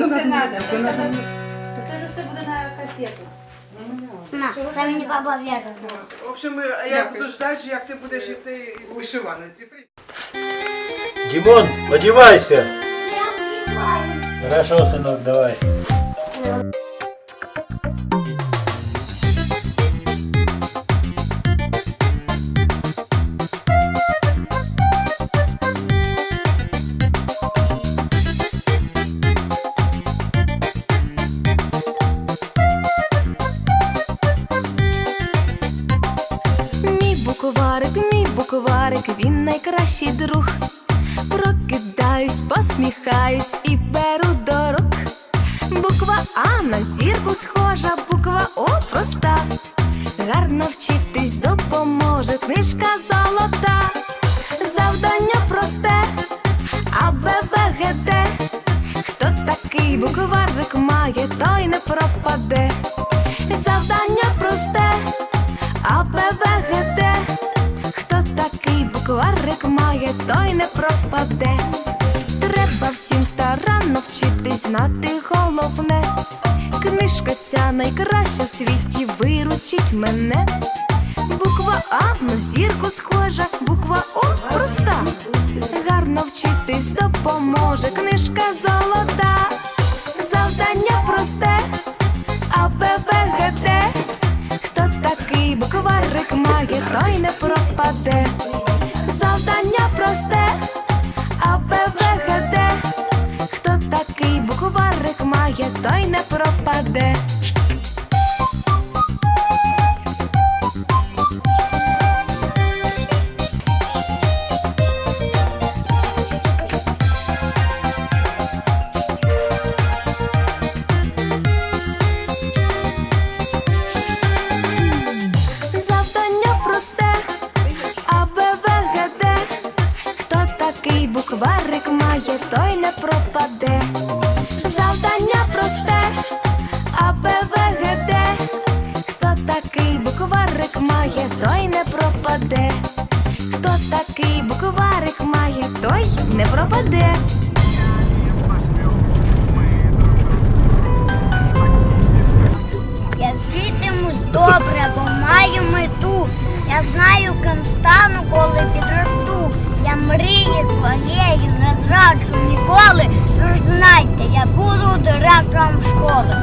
Ну, Все надо, треба. це. Все буде на касету. На, це мені баба Вера. В общем, а я буду ждати, як ти будеш йти в вишиванці. Димон, одевайся. Хорошо, сынок, давай. Найкращий друг. Прокидаюсь, посміхаюсь і беру до рук. Буква А на зірку схожа, буква О проста. Гарно вчитись допоможе книжка золота. Завдання просте, А, Б, В, Г, Д. Хто такий букварик має, той не пропаде. Завдання просте, А, Б, В, букварик має, той не пропаде. Треба всім старанно вчитись знати головне. Книжка ця найкраща в світі виручить мене. Буква А на зірку схожа, буква О проста. Гарно вчитись допоможе книжка золота. Завдання просте, пропаде. Я вчитимусь добре, бо маю мету. Я знаю, ким стану, коли підросту. Я мрії своєю не зраджу ніколи. Тож знайте, я буду директором школи.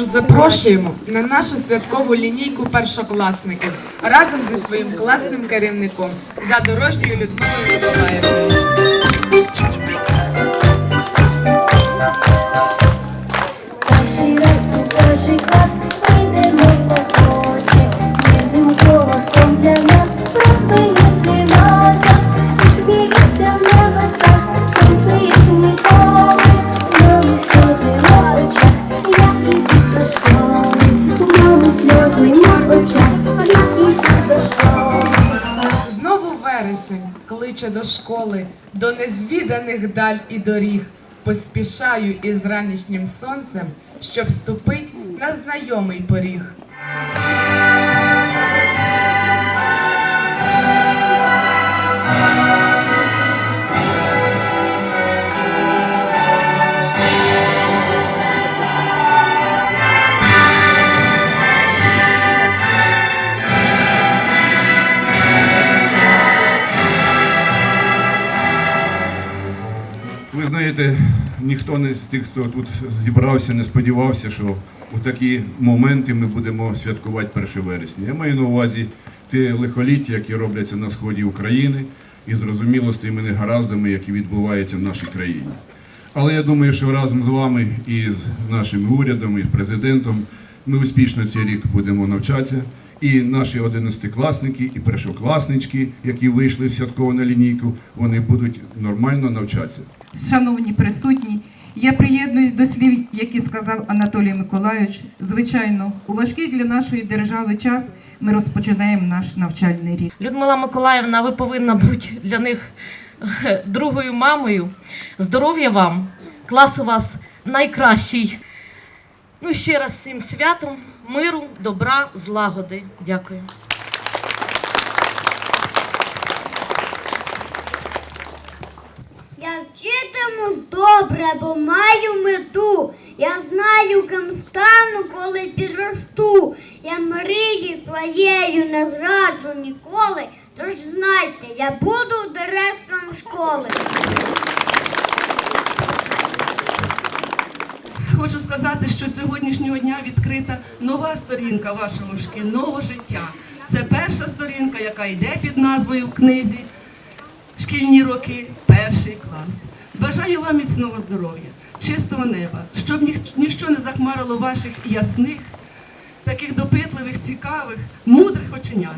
Тож запрошуємо на нашу святкову лінійку першокласників разом зі своїм класним керівником за дорожньою Людмилою Миколаївною. До школи, до незвіданих даль і доріг. Поспішаю із ранішнім сонцем, щоб ступить на знайомий поріг. Ви знаєте, ніхто не з тих, хто тут зібрався, не сподівався, що у такі моменти ми будемо святкувати 1 вересня. Я маю на увазі ті лихоліття, які робляться на сході України, і зрозуміло з тими негараздами, які відбуваються в нашій країні. Але я думаю, що разом з вами і з нашим урядом, і з президентом ми успішно цей рік будемо навчатися. І наші одинадцятикласники, і першокласнички, які вийшли в святкову на лінійку, вони будуть нормально навчатися. Шановні присутні, я приєднуюсь до слів, які сказав Анатолій Миколайович. Звичайно, у важкий для нашої держави час ми розпочинаємо наш навчальний рік. Людмила Миколаївна, ви повинна бути для них е, другою мамою. Здоров'я вам, клас у вас найкращий. Ну, ще раз цим святом, миру, добра, злагоди. Дякую. Я вчитимусь добре, бо маю мету. Я знаю, ким стану, коли підросту. Я мрії своєю не зраджу ніколи. Тож знайте, я буду директором школи. Хочу сказати, що з сьогоднішнього дня відкрита нова сторінка вашого шкільного життя. Це перша сторінка, яка йде під назвою в книзі Шкільні роки, перший клас. Бажаю вам міцного здоров'я, чистого неба, щоб ніщо не захмарило ваших ясних, таких допитливих, цікавих, мудрих оченят.